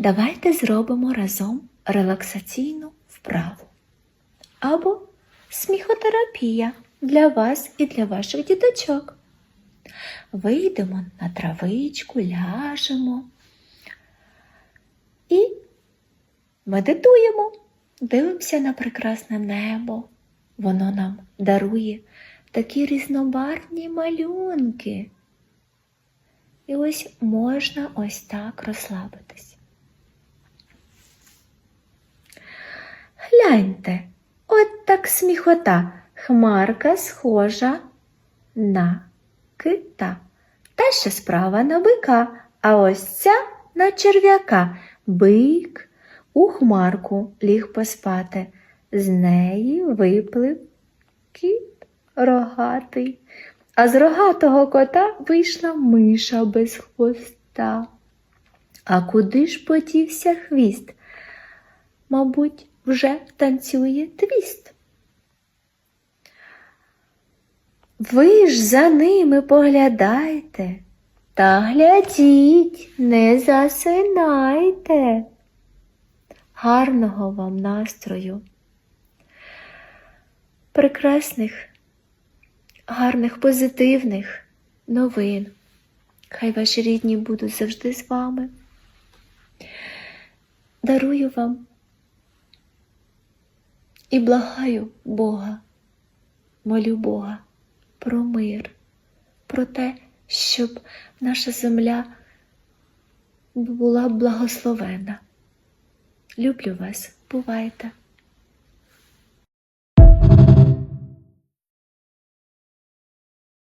Давайте зробимо разом релаксаційну вправу або сміхотерапія для вас і для ваших діточок. Вийдемо на травичку, ляжемо і медитуємо, дивимося на прекрасне небо. Воно нам дарує такі різнобарвні малюнки. І ось можна ось так розслабитись. Гляньте, от так сміхота, хмарка схожа на кита. Та ще справа на бика, а ось ця на черв'яка. Бик у хмарку ліг поспати. З неї виплив кіт рогатий. А з рогатого кота вийшла миша без хвоста. А куди ж подівся хвіст? Мабуть, вже танцює твіст. Ви ж за ними поглядайте та глядіть, не засинайте. Гарного вам настрою, прекрасних, гарних, позитивних новин. Хай ваші рідні будуть завжди з вами. Дарую вам і благаю Бога, молю Бога про мир, про те, щоб наша земля була благословена. Люблю вас, бувайте!